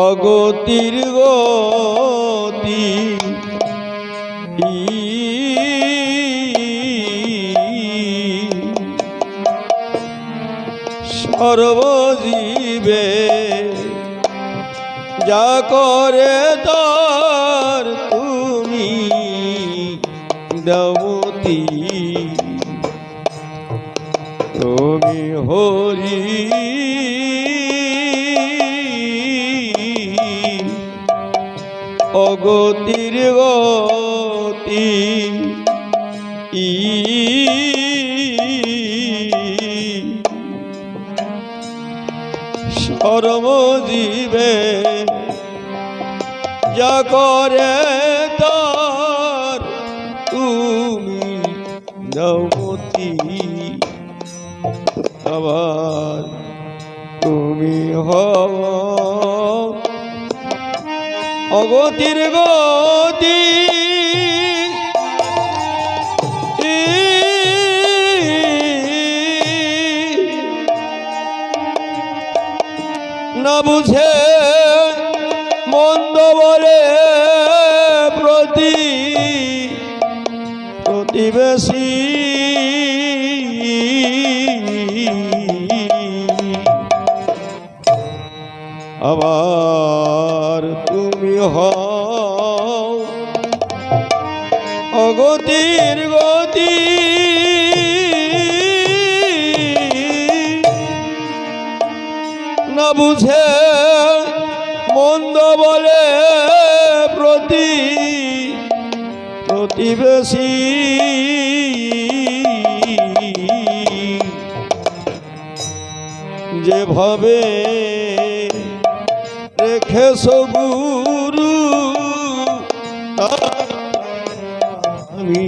অগতির গতি সর্বজীবে যা করে তার তুমি দমতি তুমি হরি অগতির গতি ই সর্বজীবে যা করে তার তুমি নমতি। আবার তুমি হও। অগতির গতি না বুঝে মন্দ বলে প্রতি প্রতিবেশী হও। অগতির গতি। না বুঝে মন্দ বলে প্রতি প্রতিবেশী। যেভাবে রেখেছ গুরু আমি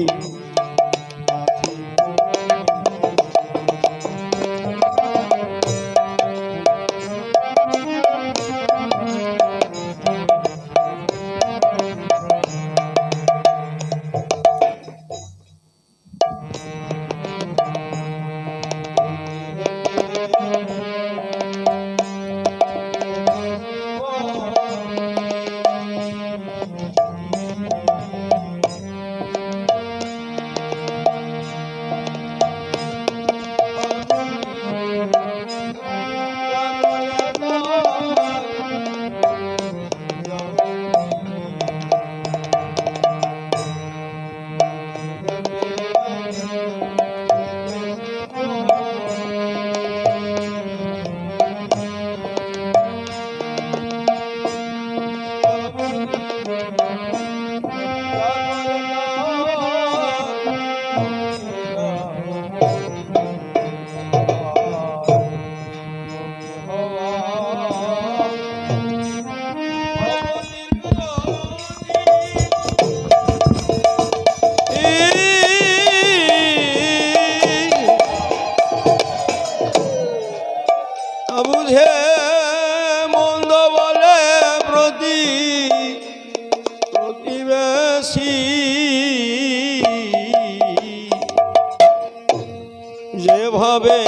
যেভাবে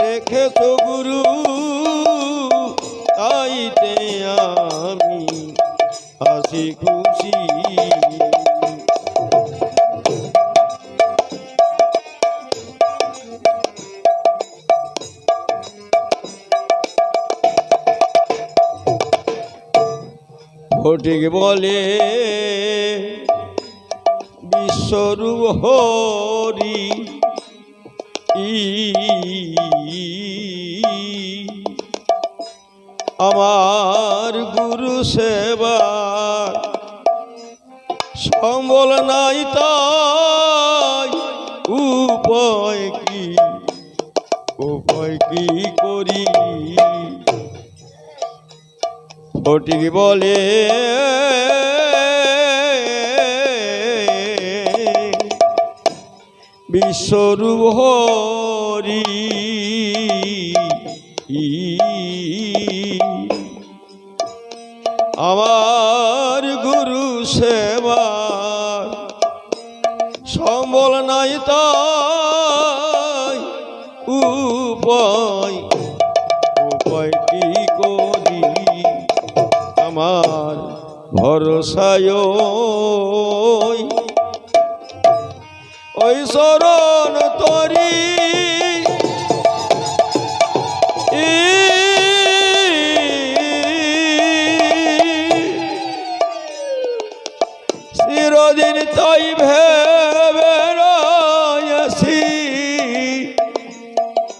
রেখেছ গুরু তাইতে আমি হাসি খুশি। ফটিক বলে বিশ্বরূপ হরি আমার গুরু সেবা। সম্বল নাই তাই উপায় কি? উপায় কি করি? ফটিক বলে বিশ্বরূপ হরি। আমার গুরু সেবা। সম্বল নাই তাই উপায় উপায় কি করি? আমার ভরসায় ওই শরণ তরী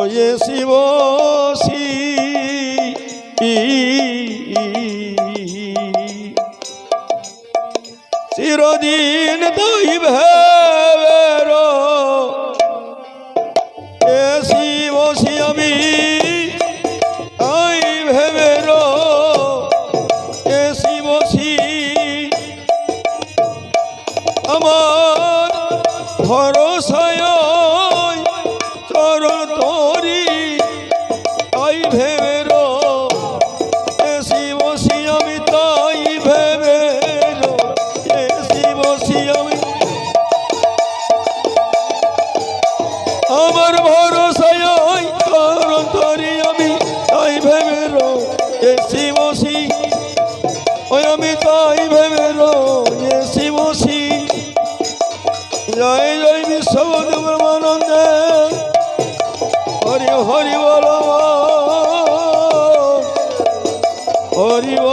জয় শিব চিরদিন তুই ভেবে arriba.